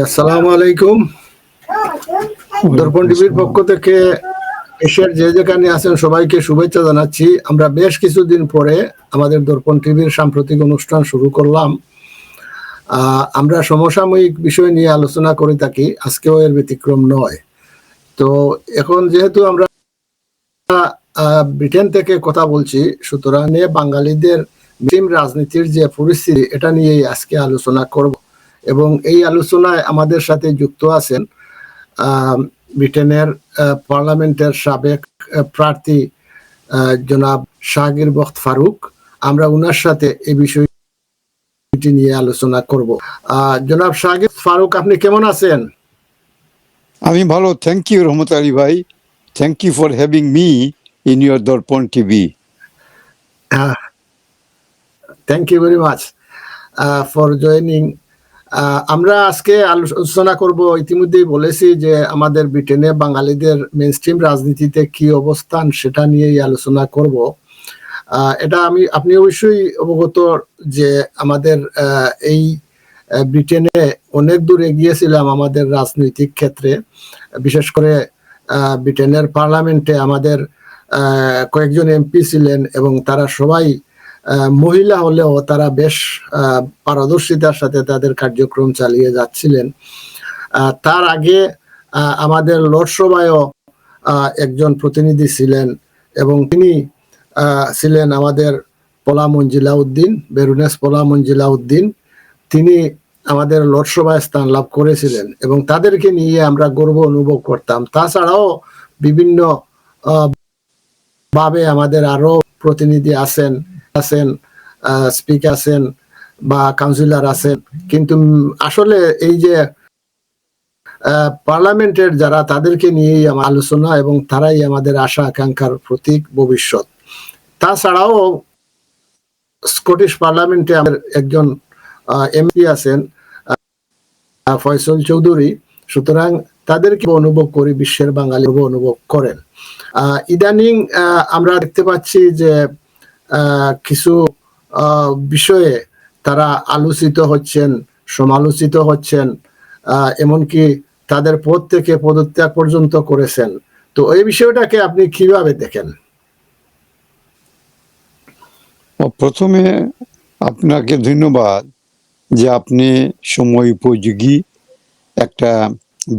আসসালামু আলাইকুম। দর্পণ টিভির পক্ষ থেকে এশিয়ার যে যেখানে আছেন সবাইকে শুভেচ্ছা জানাচ্ছি। আমরা বেশ কিছুদিন পরে আমাদের দর্পণ টিভির সাম্প্রতিক অনুষ্ঠান শুরু করলাম। আমরা সমসাময়িক বিষয় নিয়ে আলোচনা করে থাকি, আজকেও এর ব্যতিক্রম নয়। তো এখন যেহেতু আমরা ব্রিটেন থেকে কথা বলছি, সুতরাং বাঙালিদের রাজনীতির যে পরিস্থিতি, এটা নিয়েই আজকে আলোচনা করব। এবং এই আলোচনায় আমাদের সাথে যুক্ত আছেন ব্রিটেনের পার্লামেন্টের সাবেক প্রার্থী জনাব শাহগির বখত ফারুক। আমরা উনার সাথে এই বিষয়টি নিয়ে আলোচনা করব। জনাব শাহগির ফারুক আপনি কেমন আছেন? আমি ভালো থ্যাংক ইউ রহমত আলী ভাই। Thank you for having me in your Darpan TV thank you very much for joining আমরা আজকে আলোচনা করব, ইতিমধ্যেই বলেছি যে আমাদের ব্রিটেনে বাঙালিদের মেনস্ট্রিম রাজনীতিতে কি অবস্থান সেটা নিয়েই আলোচনা করব। এটা আমি, আপনি অবশ্যই অবগত যে আমাদের এই ব্রিটেনে অনেক দূর এগিয়েছিলাম আমাদের রাজনৈতিক ক্ষেত্রে। বিশেষ করে ব্রিটেনের পার্লামেন্টে আমাদের কয়েকজন এমপি ছিলেন এবং তারা সবাই মহিলা হলেও তারা বেশ পারদর্শিতার সাথে তাদের কার্যক্রম চালিয়ে যাচ্ছিলেন। তার আগে আমাদের লোকসভায়ও একজন প্রতিনিধি ছিলেন এবং তিনি ছিলেন আমাদের পলা উদ্দিন বেরুনেস পলা উদ্দিন তিনি আমাদের লোকসভায় স্থান লাভ করেছিলেন এবং তাদেরকে নিয়ে আমরা গর্ব অনুভব করতাম। তাছাড়াও বিভিন্ন ভাবে আমাদের আরও প্রতিনিধি আছেন আছেন স্পিকার আছেন বা কাউন্সিলর আছেন, কিন্তু আসলে এই যে পার্লামেন্টের যারা তাদেরকে নিয়েই আমার আলোচনা এবং তারাই আমাদের আশা আকাঙ্ক্ষার প্রতীক ভবিষ্যৎ। তাছাড়াও স্কটিশ পার্লামেন্টে আমাদের একজন এমপি আছেন ফয়সল চৌধুরী। সুতরাং তাদেরকে অনুভব করি, বিশ্বের বাঙালি অনুভব করেন। ইদানিং আমরা দেখতে পাচ্ছি যে কিছু বিষয়ে তারা আলোচিত হচ্ছেন, সমালোচিত হচ্ছেন এমনকি তাদের পদ থেকে পদত্যাগ পর্যন্ত করেছেন। তো এই বিষয়টাকে আপনি কীভাবে দেখেন? প্রথমে আপনাকে ধন্যবাদ যে আপনি সময় উপযোগী একটা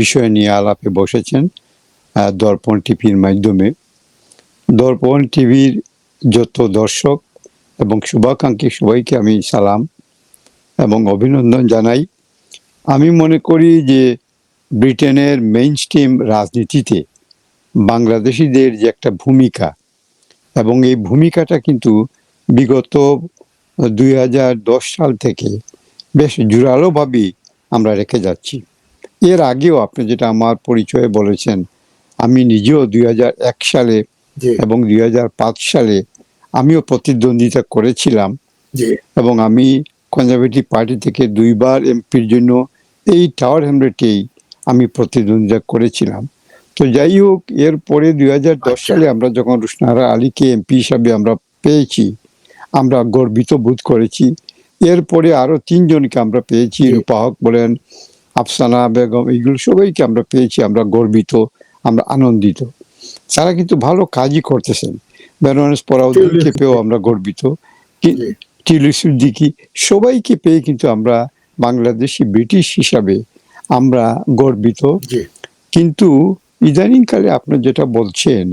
বিষয় নিয়ে আলাপে বসেছেন দর্পণ টিভির মাধ্যমে। দর্পণ টিভির যত দর্শক এবং শুভাকাঙ্ক্ষী সবাইকে আমি সালাম এবং অভিনন্দন জানাই। আমি মনে করি যে ব্রিটেনের মেইন স্ট্রিম রাজনীতিতে বাংলাদেশিদের যে একটা ভূমিকা এবং এই ভূমিকাটা কিন্তু বিগত দুই হাজার দশ সাল থেকে বেশ জোরালোভাবেই আমরা রেখে যাচ্ছি। এর আগেও আপনি যেটা আমার পরিচয়ে বলেছেন আমি নিজেও দুই হাজার এক সালে এবং দুই হাজার পাঁচ সালে আমিও প্রতিদ্বন্দ্বিতা করেছিলাম। এবং আমি কনজারভেটিভ পার্টি থেকে দুইবার এমপির জন্য এই টাওয়ার হ্যামলেটেই আমি প্রতিদ্বন্দ্বিতা করেছিলাম। তো যাই হোক এরপরে দুই হাজার দশ সালে আমরা যখন রুশনারা আলীকে এমপি হিসাবে আমরা পেয়েছি আমরা গর্বিত বোধ করেছি। এরপরে আরও তিনজনকে আমরা পেয়েছি। রূপা হক বলেন আফসানা বেগম এইগুলো সবাইকে আমরা পেয়েছি আমরা গর্বিত আমরা আনন্দিত। তারা কিন্তু ভালো কাজই করতেছেন। বেনারস পরাউদ্দিনকে পেয়েও আমরা গর্বিত। সবাইকে পেয়ে কিন্তু আমরা বাংলাদেশি ব্রিটিশ হিসাবে আমরা গর্বিত। কিন্তু ইদানিংকালে আপনি যেটা বলছেন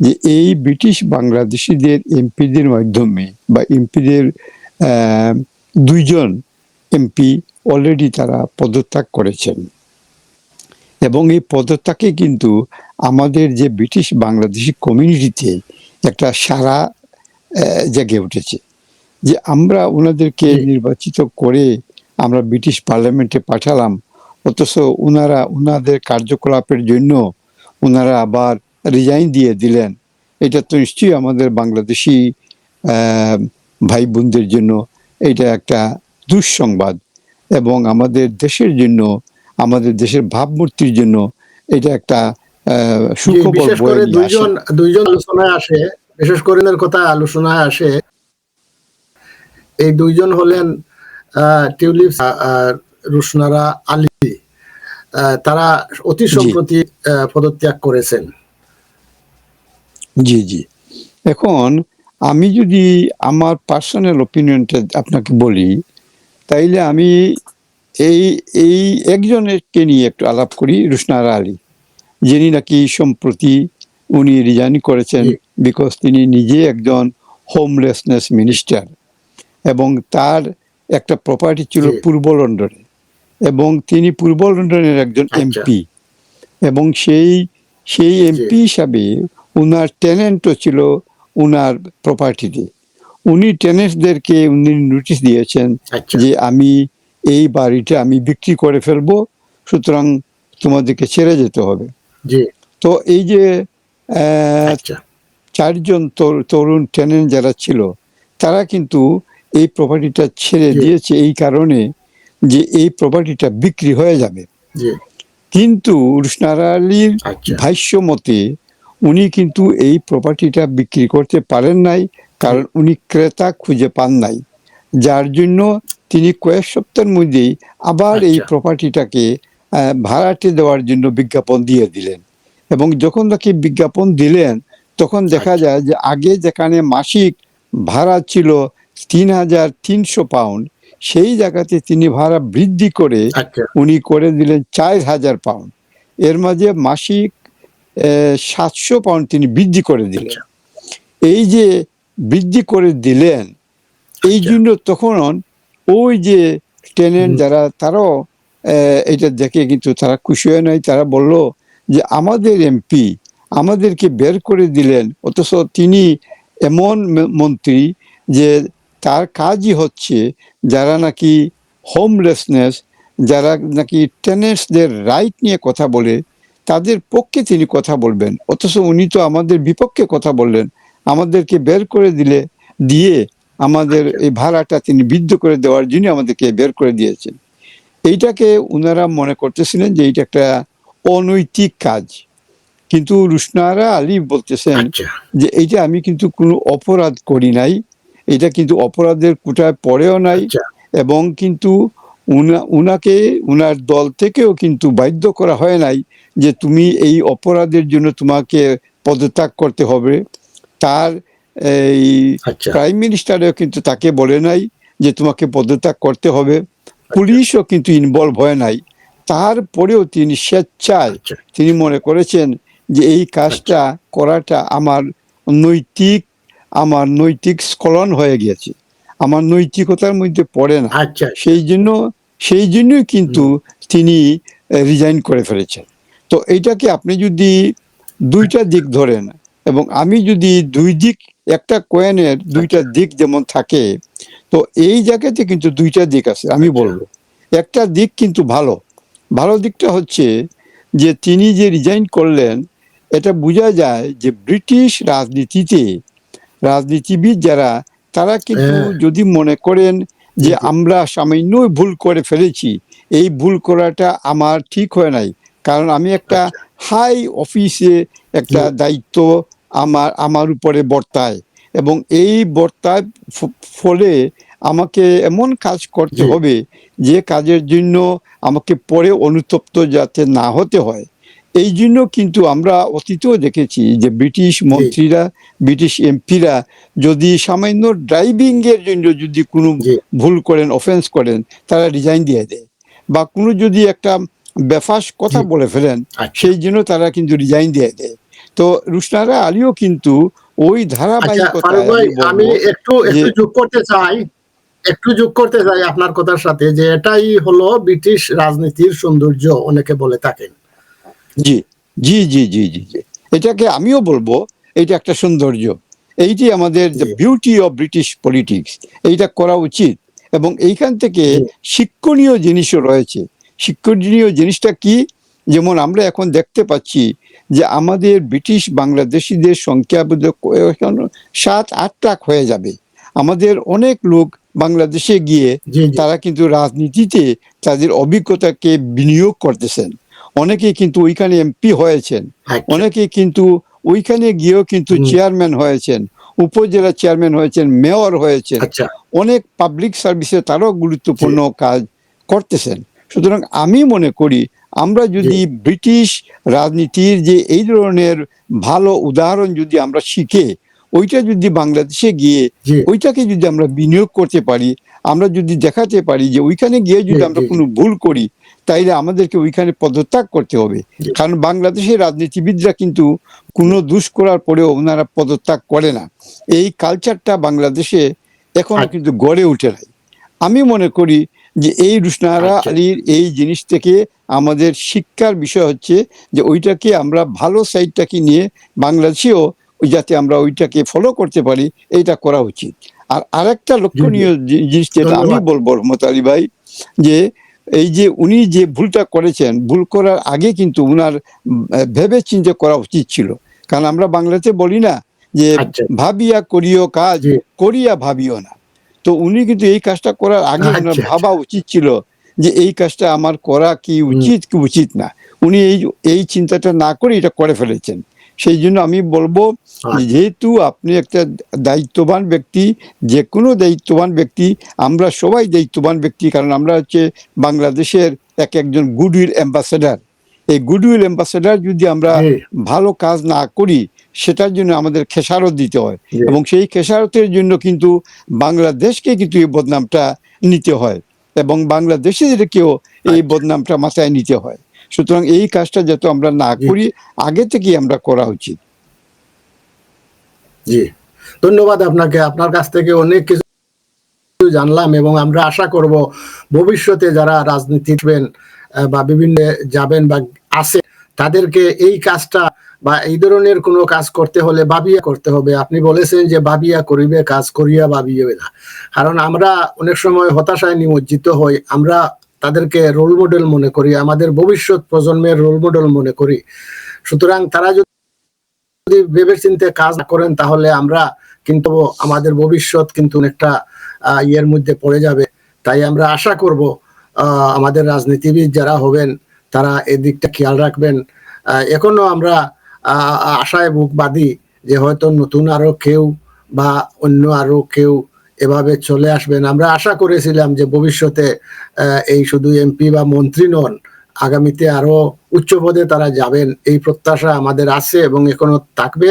যে এই ব্রিটিশ বাংলাদেশিদের এমপিদের মাধ্যমে বা এমপিদের দুইজন এমপি অলরেডি তারা পদত্যাগ করেছেন। এবং এই পদত্যাগে কিন্তু আমাদের যে ব্রিটিশ বাংলাদেশি কমিউনিটিতে একটা সারা জেগে উঠেছে যে আমরা ওনাদেরকে নির্বাচিত করে আমরা ব্রিটিশ পার্লামেন্টে পাঠালাম অথচ ওনারা ওনাদের কার্যকলাপের জন্য ওনারা আবার রিজাইন দিয়ে দিলেন। এটা তো নিশ্চয়ই আমাদের বাংলাদেশি ভাই বোনদের জন্য এটা একটা দুঃসংবাদ এবং আমাদের দেশের জন্য আমাদের দেশের ভাবমূর্তির জন্য এটা একটা বিশেষ করে দুইজন দুইজন আলোচনায় আসে বিশেষ করে কথা আলোচনায় আসে এই দুইজন হলেন টিউলিপ আর রুশনারা আলী। তারা অতি সম্প্রতি পদত্যাগ করেছেন। জি জি। এখন আমি যদি আমার পার্সোনাল ওপিনিয়নটা আপনাকে বলি তাইলে আমি এই এই একজনেরকে নিয়ে একটু আলাপ করি রুশনারা আলী। যিনি নাকি সম্প্রতি উনি রিজাইন করেছেন বিকজ তিনি নিজে একজন হোমলেসনেস মিনিস্টার এবং তার একটা প্রপার্টি ছিল। পূর্ব লন্ডনে এবং তিনি পূর্ব লন্ডনের একজন আচ্ছা। এমপি এবং সেই সেই এমপি হিসাবে উনার টেনেন্টও ছিল উনার প্রপার্টিতে উনি টেনেন্টসদেরকে উনি নোটিশ দিয়েছেন আচ্ছা। যে আমি এই বাড়িটা আমি বিক্রি করে ফেলব সুতরাং তোমাদেরকে ছেড়ে যেতে হবে। তো এই যে আচ্ছা। চারজন তরুণ টেনেন্ট যারা ছিল তারা কিন্তু এই প্রপার্টিটা ছেড়ে দিয়েছে এই কারণে যে এই প্রপার্টিটা বিক্রি হয়ে যাবে। কিন্তু রুশনার আলীর আচ্ছা। ভাষ্য মতে উনি কিন্তু এই প্রপার্টিটা বিক্রি করতে পারেন নাই কারণ উনি ক্রেতা খুঁজে পান নাই। যার জন্য তিনি কয়েক সপ্তাহের মধ্যেই আবার এই আচ্ছা। প্রপার্টিটাকে আহ, ভাড়াটে দেওয়ার জন্য বিজ্ঞাপন দিয়ে দিলেন এবং যখন তাকে বিজ্ঞাপন দিলেন তখন দেখা আচ্ছা। যায় যে আগে যেখানে মাসিক ভাড়া ছিল তিন হাজার তিনশো পাউন্ড সেই জায়গাতে তিনি ভাড়া বৃদ্ধি করে আচ্ছা উনি করে দিলেন চার হাজার পাউন্ড এর মাঝে মাসিক সাতশো পাউন্ড তিনি বৃদ্ধি করে দিলেন আচ্ছা। এই যে বৃদ্ধি করে দিলেন এই। জন্য তখন ওই যে টেনেন্ট যারা তারাও এটা দেখে কিন্তু তারা খুশি হয় নাই। তারা বলল যে, আমাদের এমপি আমাদেরকে বের করে দিলেন। অথচ তিনি এমন মন্ত্রী যে, তার কাজই হচ্ছে যারা নাকি হোমলেসনেস যারা নাকি টেনেন্টসদের রাইট নিয়ে কথা বলে, তাদের পক্ষে তিনি কথা বলবেন। অথচ উনি তো আমাদের বিপক্ষে কথা বললেন। আমাদেরকে বের করে দিলে, দিয়ে আমাদের। এই ভাড়াটা তিনি বৃদ্ধ করে দেওয়ার জন্য আমাদেরকে বের করে দিয়েছেন। এইটাকে ওনারা মনে করতেছিলেন যে এইটা একটা অনৈতিক কাজ। কিন্তু রুশনারা আলী বলতেছেন আচ্ছা। যে এইটা আমি কিন্তু কোনো অপরাধ করি নাই এটা কিন্তু অপরাধের কোটায় পড়েও নাই আচ্ছা। এবং কিন্তু উনা উনাকে উনার দল থেকেও কিন্তু বাধ্য করা হয় নাই যে তুমি এই অপরাধের জন্য তোমাকে পদত্যাগ করতে হবে। তার এই আচ্ছা। প্রাইম মিনিস্টারও কিন্তু তাকে বলে নাই যে তোমাকে পদত্যাগ করতে হবে। পুলিশও কিন্তু ইনভলভ হয় নাই। তারপরেও তিনি স্বেচ্ছায় আচ্ছা। তিনি মনে করেছেন যে এই কাজটা করাটা আমার নৈতিক আমার নৈতিক স্খলন হয়ে গিয়েছে। আমার নৈতিকতার মধ্যে পড়ে না। আচ্ছা। সেই জন্য সেই জন্যই কিন্তু তিনি রিজাইন করে ফেলেছেন। তো এইটাকে আপনি যদি দুইটা দিক ধরেন এবং আমি যদি দুই দিক একটা কয়েনের দুইটা দিক যেমন থাকে তো এই জায়গাতে কিন্তু দুইটা দিক আছে আমি আচ্ছা। বলব একটা দিক কিন্তু ভালো ভালো দিকটা হচ্ছে যে তিনি যে রিজাইন করলেন এটা বোঝা যায় যে ব্রিটিশ রাজনীতিতে রাজনীতিবিদ যারা তারা কিন্তু হ্যাঁ। যদি মনে করেন যে আমরা সামান্য ভুল করে ফেলেছি এই ভুল করাটা আমার ঠিক হয় নাই কারণ আমি একটা আচ্ছা। হাই অফিসে একটা দায়িত্ব আমার আমার উপরে বর্তায় এবং এই বর্তায় ফলে আমাকে এমন কাজ করতে হবে যে কাজের জন্য আমাকে পরে অনুতপ্ত যাতে না হতে হয়। এই জন্য কিন্তু আমরা অতীতেও দেখেছি যে ব্রিটিশ মন্ত্রীরা ব্রিটিশ এমপিরা যদি সামান্য ড্রাইভিং এর জন্য যদি কোনো ভুল করেন অফেন্স করেন তারা রিজাইন দিয়ে দেয়। বা কোনো যদি একটা বেফাস কথা বলে ফেলেন আচ্ছা। সেই জন্য তারা কিন্তু রিজাইন দিয়ে দেয়। তো রুশনারা আলীও কিন্তু ওই আচ্ছা ফারুক ভাই আমি একটু একটু যোগ করতে চাই। একটু যোগ করতে চাই আপনার কথার সাথে যে এটাই হলো ব্রিটিশ রাজনীতির সৌন্দর্য অনেকে বলে থাকেন। জি জি জি জি জি জি। এটাকে আমিও বলব এটা একটা সৌন্দর্য। এইটি আমাদের বিউটি অফ ব্রিটিশ পলিটিক্স এইটা করা উচিত। এবং এইখান থেকে শিক্ষণীয় জিনিসও রয়েছে। শিক্ষণীয় জিনিসটা কি? যেমন আমরা এখন দেখতে পাচ্ছি যে আমাদের ব্রিটিশ বাংলাদেশিদের সংখ্যা সাত আট লাখ হয়ে যাবে। আমাদের অনেক লোক বাংলাদেশে গিয়ে তারা কিন্তু রাজনীতিতে তাদের অভিজ্ঞতাকে বিনিয়োগ করতেছেন। অনেকে কিন্তু ওইখানে এমপি হয়েছেন। আচ্ছা, অনেকে কিন্তু ওইখানে গিয়েও কিন্তু চেয়ারম্যান হয়েছেন উপজেলা চেয়ারম্যান হয়েছেন মেয়র হয়েছেন। আচ্ছা। অনেক পাবলিক সার্ভিসে তারাও গুরুত্বপূর্ণ কাজ করতেছেন। সুতরাং আমি মনে করি আমরা যদি ব্রিটিশ রাজনীতির যে এই ধরনের ভালো উদাহরণ যদি আমরা শিখে ওইটা যদি বাংলাদেশে গিয়ে ওইটাকে যদি আমরা বিনিয়োগ করতে পারি আমরা যদি দেখাতে পারি যে ওইখানে গিয়ে যদি আমরা কোনো ভুল করি তাইলে আমাদেরকে ওইখানে পদত্যাগ করতে হবে। কারণ বাংলাদেশের রাজনীতিবিদরা কিন্তু কোনো দুষ করার পরেও ওনারা পদত্যাগ করে না। এই কালচারটা বাংলাদেশে এখনও আচ্ছা। কিন্তু গড়ে উঠে নাই। আমি মনে করি যে এই রুশনারা আচ্ছা। আলীর এই জিনিস থেকে আমাদের শিক্ষার বিষয় হচ্ছে যে ওইটাকে আমরা ভালো সাইডটাকে নিয়ে বাংলাদেশেও ওই যাতে আমরা ওইটাকে ফলো করতে পারি এইটা করা উচিত। আর আরেকটা লক্ষণীয় জিনিস যেটা আমি বলব রহমত আলী ভাই যে এই যে উনি যে ভুলটা করেছেন ভুল করার আগে কিন্তু উনার ভেবে চিন্তে করা উচিত ছিল। কারণ আমরা বাংলাতে বলি না যে আচ্ছা। ভাবিয়া করিও কাজ করিয়া ভাবিও না। তো উনি কিন্তু এই কাজটা করার আগে আচ্ছা, ওনার আচ্ছা। ভাবা উচিত ছিল যে এই কাজটা আমার করা কি উচিত কি উচিত না। উনি এই এই চিন্তাটা না করে এটা করে ফেলেছেন। সেই জন্য আমি বলব যেহেতু আপনি একটা দায়িত্ববান ব্যক্তি যে কোনো দায়িত্ববান ব্যক্তি আমরা সবাই দায়িত্ববান ব্যক্তি কারণ আমরা হচ্ছে বাংলাদেশের এক একজন গুডউইল অ্যাম্বাসেডার। এই গুডউইল অ্যাম্বাসেডার যদি আমরা ভালো কাজ না করি সেটার জন্য আমাদের খেসারত দিতে হয়। এবং সেই খেসারতের জন্য কিন্তু বাংলাদেশকে কিন্তু এই বদনামটা নিতে হয়। এবং বাংলাদেশিদেরকেও এই আচ্ছা। বদনামটা মাথায় নিতে হয়। সুতরাং এই কাজটা যাতে আমরা না করি আগে থেকেই আমরা করা উচিত। জি। ধন্যবাদ আপনাকে। আপনার কাছ থেকে অনেক কিছু জানলাম এবং আমরা আশা করব ভবিষ্যতে যারা রাজনীতি করবেন, বা বিভিন্ন যাবেন বা আছে তাদেরকে এই কাজটা বা এই ধরনের কোনো কাজ করতে হলে ভাবিয়া করতে হবে। আপনি বলেছেন যে ভাবিয়া করিবে কাজ করিয়া ভাবিবে না। কারণ আমরা অনেক সময় হতাশায় নিমজ্জিত হই। আমরা তাদেরকে রোল মডেল মনে করি আমাদের ভবিষ্যৎ প্রজন্মের রোল মডেল মনে করি। সুতরাং তারা যদি ভেবে চিন্তে কাজ করেন তাহলে আমরা কিন্তু আমাদের ভবিষ্যৎ কিন্তু আহ, ইয়ের মধ্যে পড়ে যাবে। তাই আমরা আশা করব আমাদের রাজনীতিবিদ যারা হবেন তারা এদিকটা খেয়াল রাখবেন। এখনও আমরা আশায় বুক বাঁধি যে হয়তো নতুন আরও কেউ বা অন্য আরও কেউ এভাবে চলে আসবেন। আমরা আশা করেছিলাম যে ভবিষ্যতে এই শুধু এমপি বা মন্ত্রী নন, আগামীতে আরও উচ্চ পদে তারা যাবেন। এই প্রত্যাশা আমাদের আছে এবং এখনও থাকবে।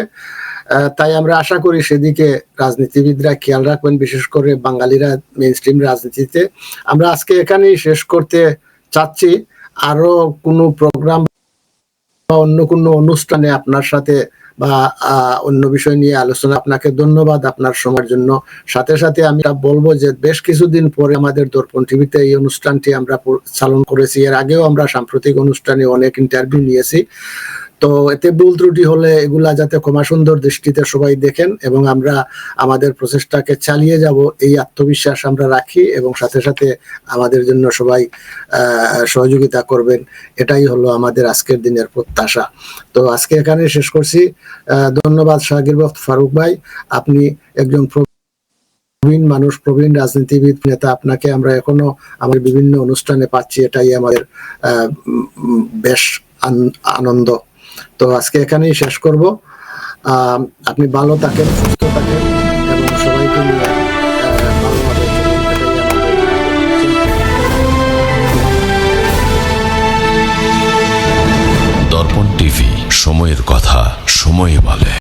তাই আমরা আশা করি সেদিকে রাজনীতিবিদরা খেয়াল রাখবেন, বিশেষ করে বাঙালিরা মেইন স্ট্রিম রাজনীতিতে। আমরা আজকে এখানেই শেষ করতে চাচ্ছি। আরও কোনো প্রোগ্রাম বা অন্য কোনো অনুষ্ঠানে আপনার সাথে বা অন্য বিষয় নিয়ে আলোচনা। আপনাকে ধন্যবাদ আপনার সময়ের জন্য। সাথে সাথে আমি বলব যে, বেশ কিছুদিন পরে আমাদের দর্পণ টিভিতে এই অনুষ্ঠানটি আমরা চালন করেছি। এর আগেও আমরা সাম্প্রতিক অনুষ্ঠানে অনেক ইন্টারভিউ নিয়েছি। তো এতে ভুল ত্রুটি হলে এগুলা যাতে ক্ষমা সুন্দর দৃষ্টিতে সবাই দেখেন এবং আমরা আমাদের প্রচেষ্টাকে চালিয়ে যাব, এই আত্মবিশ্বাস আমরা রাখি এবং সাথে সাথে আমাদের জন্য সবাই সহযোগিতা করবেন। এটাই হলো আমাদের আজকের দিনের প্রত্যাশা। তো আজকে এখানে শেষ করছি। ধন্যবাদ বক্ত ফারুক ভাই। আপনি একজন প্রবীণ মানুষ, প্রবীণ রাজনীতিবিদ, নেতা। আপনাকে আমরা এখনও আমাদের বিভিন্ন অনুষ্ঠানে পাচ্ছি। এটাই আমাদের বেশ আনন্দ। তো আজকে এখানেই শেষ করব। আপনি ভালো থাকেন, সুস্থ থাকেন এবং সবাইকে নিয়ে সময়ের কথা, সময়ে বলে।